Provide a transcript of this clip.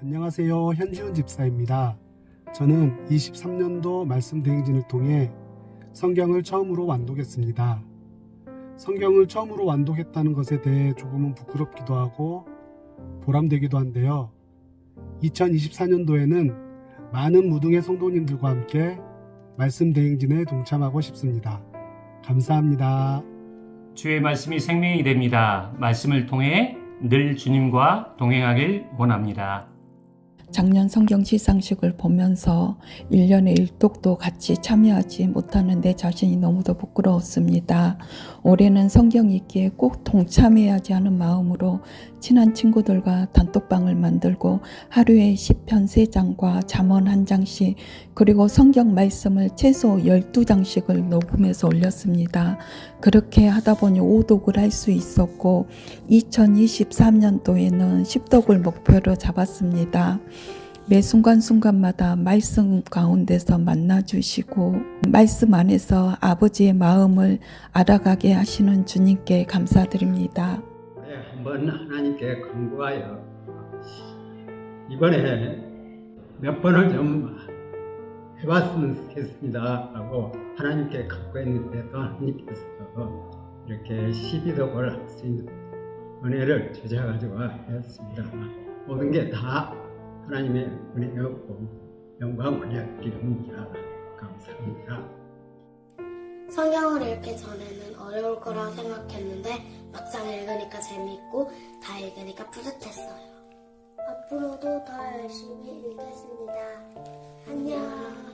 안녕하세요. 현지훈 집사입니다. 저는 23년도 말씀 대행진을 통해 성경을 처음으로 완독했습니다. 성경을 처음으로 완독했다는 것에 대해 조금은 부끄럽기도 하고 보람되기도 한데요. 2024년도에는 많은 무등의 성도님들과 함께 말씀 대행진에 동참하고 싶습니다. 감사합니다. 주의 말씀이 생명이 됩니다. 말씀을 통해 늘 주님과 동행하길 원합니다. 작년 성경 시상식을 보면서 1년에 일독도 같이 참여하지 못하는 내 자신이 너무도 부끄러웠습니다. 올해는 성경 읽기에 꼭 동참해야지 하는 마음으로 친한 친구들과 단톡방을 만들고 하루에 10편 3장과 잠언 1장씩 그리고 성경 말씀을 최소 12장씩을 녹음해서 올렸습니다. 그렇게 하다 보니 5독을 할 수 있었고 2023년도에는 10독을 목표로 잡았습니다. 매 순간순간마다 말씀 가운데서 만나주시고 말씀 안에서 아버지의 마음을 알아가게 하시는 주님께 감사드립니다. 올해 한번 하나님께 간구하여 이번에 몇 번을 좀 해봤으면 좋겠습니다 하고 하나님께 간구했는데도 하나님께서 이렇게 12덕을 할 수 있는 은혜를 주셔가지고 했습니다. 모든 게 다 하나님의 은혜였고 영광 올려드립니다. 감사합니다. 성경을 읽기 전에는 어려울 거라 생각했는데 막상 읽으니까 재미있고 다 읽으니까 뿌듯했어요. 앞으로도 더 열심히 읽겠습니다. 안녕.